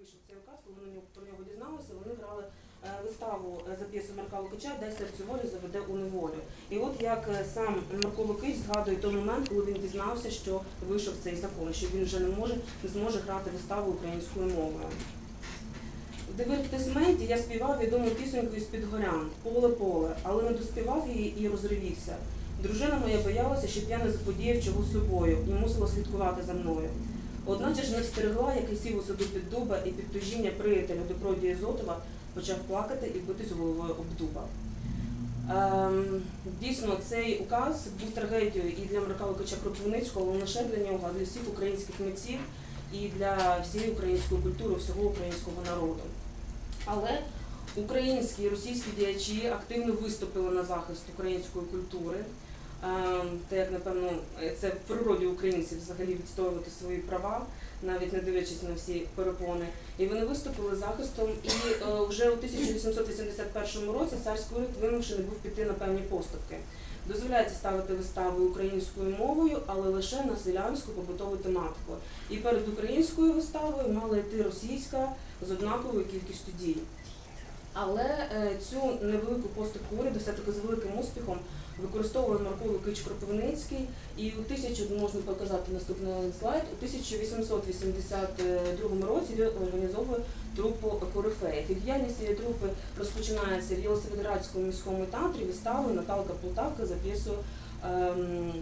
вийшов цей указ, коли вони про нього дізналися, вони грали е, виставу е, за п'єсою Марка Лукича «Дай серцю волю заведе у неволю. І от як е, сам Марко Лукич згадує той момент, коли він дізнався, що вийшов цей закон, що він вже не може не зможе грати виставу українською мовою. В дивертисменті я співав відому пісеньку із під горян Поле поле, але не доспівав її і розривівся. Дружина моя боялася, щоб я не заподіяв чого собою і мусила слідкувати за мною. Одначе ж не встерегла, як і сів у саду під дуба і під тужіння приятеля Добродія Зотова почав плакати і битись головою об дуба. Ем, дійсно, цей указ був трагедією і для Лукача Кропивницького, лише для нього, а для всіх українських митців і для всієї української культури, всього українського народу. Але українські і російські діячі активно виступили на захист української культури. Ем, Та як напевно це в природі українців взагалі відстоювати свої права, навіть не дивлячись на всі перепони. І вони виступили захистом. І е, вже у 1881 році царський уряд вимушений був піти на певні поступки. Дозволяється ставити вистави українською мовою, але лише на селянську побутову тематику. І перед українською виставою мала йти російська з однаковою кількістю дій. Але е, цю невелику поступку уряду все-таки з великим успіхом використовує Марко Лукич Кропивницький. І у тисячу можна показати наступний слайд, у 1882 році він організовує трупу Корифеїв. І діяльність цієї трупи розпочинається в Єлисаветградському міському театрі виставою Наталка Полтавка за п'єсою ем,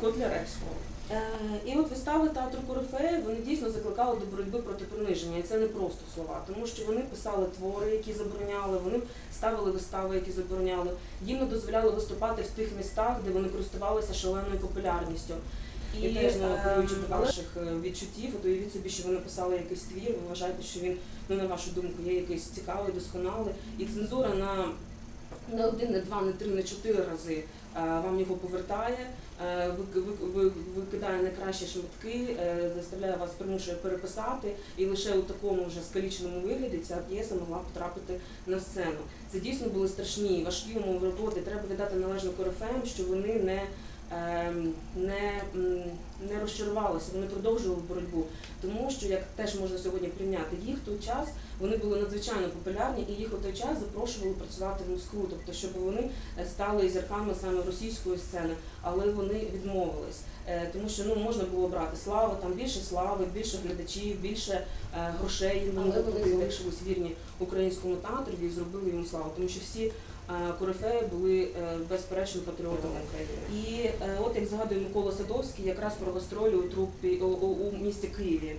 Котляревського. Е, і от вистави театру Корифеїв вони дійсно закликали до боротьби проти приниження. І це не просто слова, тому що вони писали твори, які забороняли, вони ставили вистави, які забороняли. Їм не дозволяли виступати в тих містах, де вони користувалися шаленою популярністю. І І теж не е, до ваших е, відчуттів, от уявіть собі, що ви написали якийсь твір, ви вважаєте, що він, ну на вашу думку, є якийсь цікавий, досконалий. І цензура на не один, не два, не три, не чотири рази е, вам його повертає, е, вик- вик- ви- викидає найкращі шматки, е, заставляє вас примушує переписати, і лише у такому вже скаліченому вигляді ця п'єса могла потрапити на сцену. Це дійсно були страшні, важкі умови роботи. Треба віддати належно корифеям, що вони не. Ем, Не, не розчарувалися, вони продовжували боротьбу, тому що як теж можна сьогодні прийняти їх той час, вони були надзвичайно популярні, і їх у той час запрошували працювати в Москву, тобто щоб вони е, стали зірками саме російської сцени, але вони відмовились, Е, тому що ну можна було брати славу, там більше слави, більше глядачів, більше е, грошей. вони залишились вірні українському театру і зробили йому славу, тому що всі. Корифеї були е, безперечно патріотами України. І е, от як згадує Микола Садовський, якраз про гастролі у трупі у, у, місті Києві.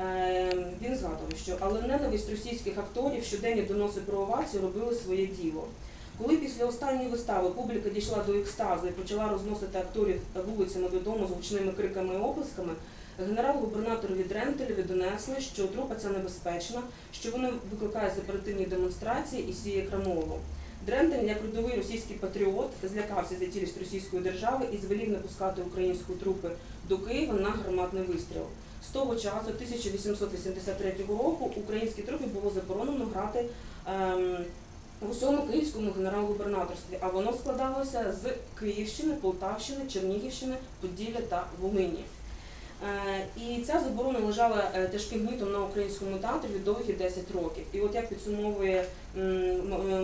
Е, Він згадував, що але ненависть російських акторів щоденні доноси про овацію робили своє діло. Коли після останньої вистави публіка дійшла до екстазу і почала розносити акторів вулицями додому з гучними криками і оплесками, генерал-губернаторові Дрентелеві донесли, що трупа ця небезпечна, що вони викликають сепаративні демонстрації і сіє крамолу. Дрентен, як родовий російський патріот, злякався за цілість російської держави і звелів не пускати українську трупи до Києва на громадний вистріл. З того часу, 1883 року, українській трупі було заборонено грати ем, в усьому київському генерал-губернаторстві, а воно складалося з Київщини, Полтавщини, Чернігівщини, Поділля та Волині. І ця заборона лежала е, тяжким гнітом на українському театрі довгі 10 років. І от як підсумовує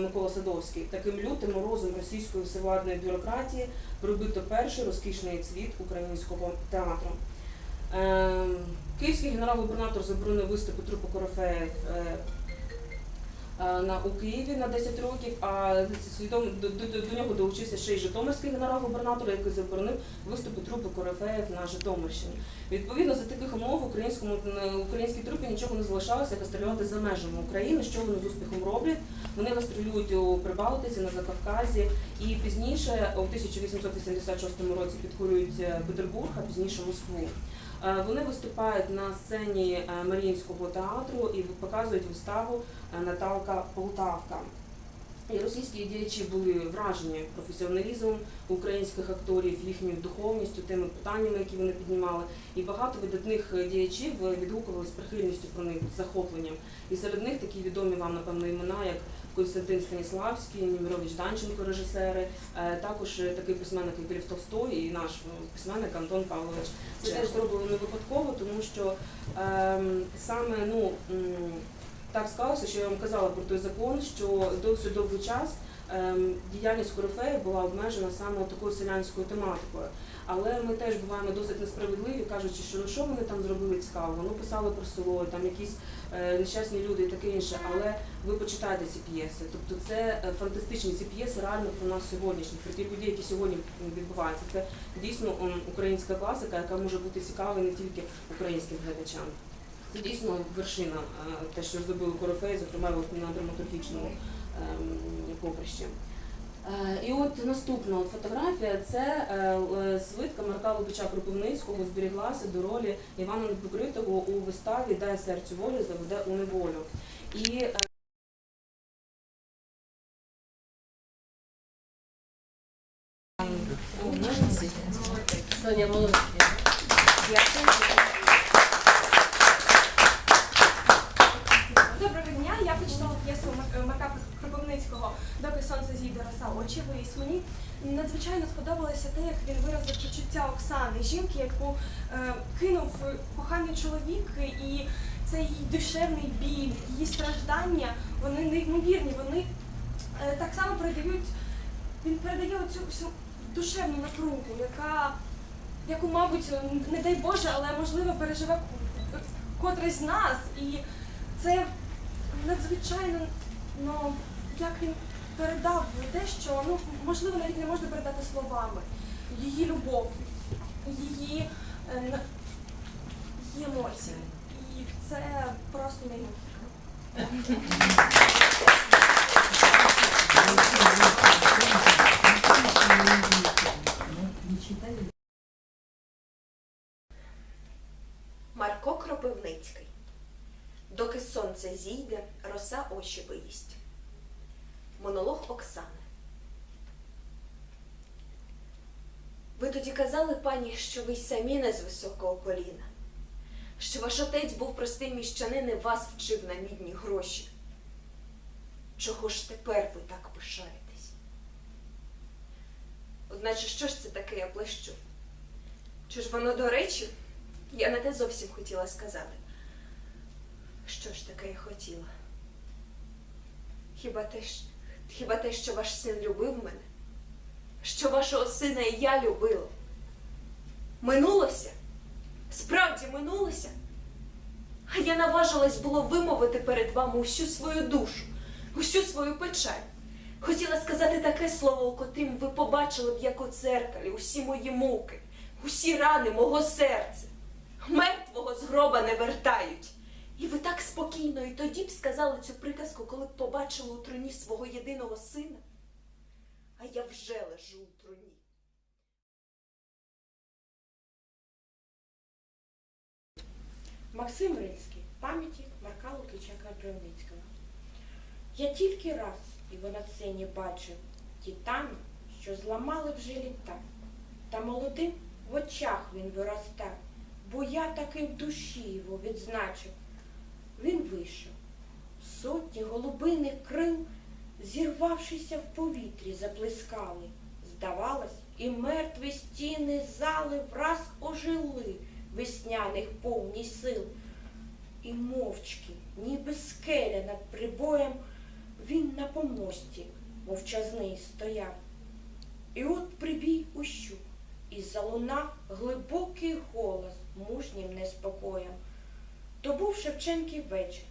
Микола Садовський, таким лютим морозом російської всевладної бюрократії прибито перший розкішний цвіт українського театру. Е, Київський генерал-губернатор заборонив виступи трупу Корофеїв е, на у Києві на 10 років, а свідомо до, до, до нього долучився ще й Житомирський генерал-губернатор, який заборонив виступи трупи Корофеїв на Житомирщині. Відповідно, за таких умов українському е, українській трупі нічого не залишалося гастролювати за межами України, що вони з успіхом роблять. Вони гастролюють у Прибалтиці, на Закавказі, і пізніше, у 1886 році, підкорюють е, Петербург, а пізніше Москву. Е, Вони виступають на сцені е, Маріїнського театру і показують виставу е, Наталка Полтавка. І російські діячі були вражені професіоналізмом українських акторів, їхньою духовністю, тими питаннями, які вони піднімали. І багато видатних діячів відгукувалися з прихильністю про них, захопленням. І серед них такі відомі вам, напевно, імена, як Константин Станіславський, Німірович Данченко, режисери, е, також такий письменник, як Лев Толстой, і наш письменник Антон Павлович. Це теж зроблено не випадково, тому що ем, саме ну так склалося, що я вам казала про той закон, що досить довгий час ем, діяльність Корифеї була обмежена саме такою селянською тематикою. Але ми теж буваємо досить несправедливі, кажучи, що ну що вони там зробили цікаво, ну писали про село, там якісь е, нещасні люди і таке інше. Але ви почитайте ці п'єси. Тобто це е, фантастичні ці п'єси реально про нас сьогоднішніх, про ті події, які сьогодні відбуваються. Це дійсно українська класика, яка може бути цікава не тільки українським глядачам. Це дійсно вершина, е, те, що зробили Корифей, зокрема на драматургічному ем, поприщі. Е, І от наступна от фотографія це е, е, свитка Марка Лобича Кропивницького зберіглася до ролі Івана Непокритого у виставі Дай серцю волю заведе у неволю. І Соня молодець. Доброго дня. Я прочитала п'єсу Мар- Марка Кропивницького Доки сонце зійде роса очі виїсть. Мені надзвичайно сподобалося те, як він виразив почуття Оксани, жінки, яку е, кинув коханий чоловік, і цей її душевний біль, її страждання, вони неймовірні. Вони е, так само передають. Він передає оцю всю душевну напругу, яка, яку, мабуть, не дай Боже, але можливо переживе котрий з нас. І це надзвичайно, ну, як він передав те, що ну, можливо навіть не можна передати словами. Її любов, її, е, її емоції. І це просто неймовірно. Марко Кропивницький. Доки сонце зійде, роса очі виїсть. Монолог Оксани. Ви тоді казали, пані, що ви й самі не з високого коліна, що ваш отець був простим міщанин і вас вчив на мідні гроші. Чого ж тепер ви так пишаєтесь? Одначе, що ж це таке я плещу? Чи ж воно до речі? Я не те зовсім хотіла сказати. Що ж таке я хотіла? Хіба те, ж- хіба те, що ваш син любив мене? Що вашого сина і я любила? Минулося? Справді минулося? А я наважилась було вимовити перед вами усю свою душу, усю свою печаль. Хотіла сказати таке слово, у котрім ви побачили б, як у дзеркалі, усі мої муки, усі рани мого серця. Мертвого з гроба не вертають. І ви так спокійно і тоді б сказали цю приказку, коли б побачили у труні свого єдиного сина. А я вже лежу у труні. Максим Рильський. Пам'яті Марка Лукича Кропивницького. Я тільки раз його на сцені бачив тітану, що зламали вже літа. Та молодим в очах він виростав, бо я таки в душі його відзначив. Він. Сотні голубиних крил, зірвавшися в повітрі, заплескали. Здавалось, і мертві стіни зали враз ожили весняних повні сил. І мовчки, ніби скеля над прибоєм, він на помості мовчазний стояв. І от прибій ущух, і залунав глибокий голос мужнім неспокоєм. То був Шевченків вечір,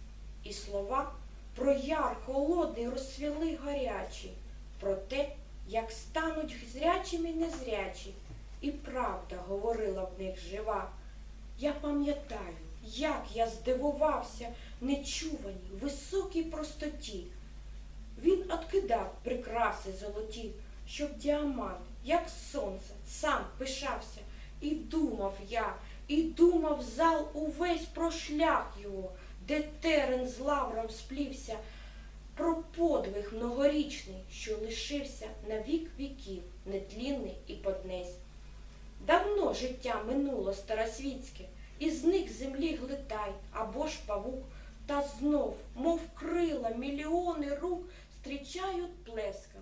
і слова про яр холодний розсвіли гарячі, про те, як стануть зрячими незрячі, і правда говорила в них жива. Я пам'ятаю, як я здивувався нечуваній, високій простоті. Він откидав прикраси золоті, щоб діамант, як сонце, сам пишався. І думав я, і думав зал увесь про шлях його, де терен з лавром сплівся, про подвиг многорічний, що лишився на вік віків, нетлінний і поднесь. Давно життя минуло старосвітське, і зник землі глитай або ж павук, та знов, мов крила, мільйони рук имя Кропивницького.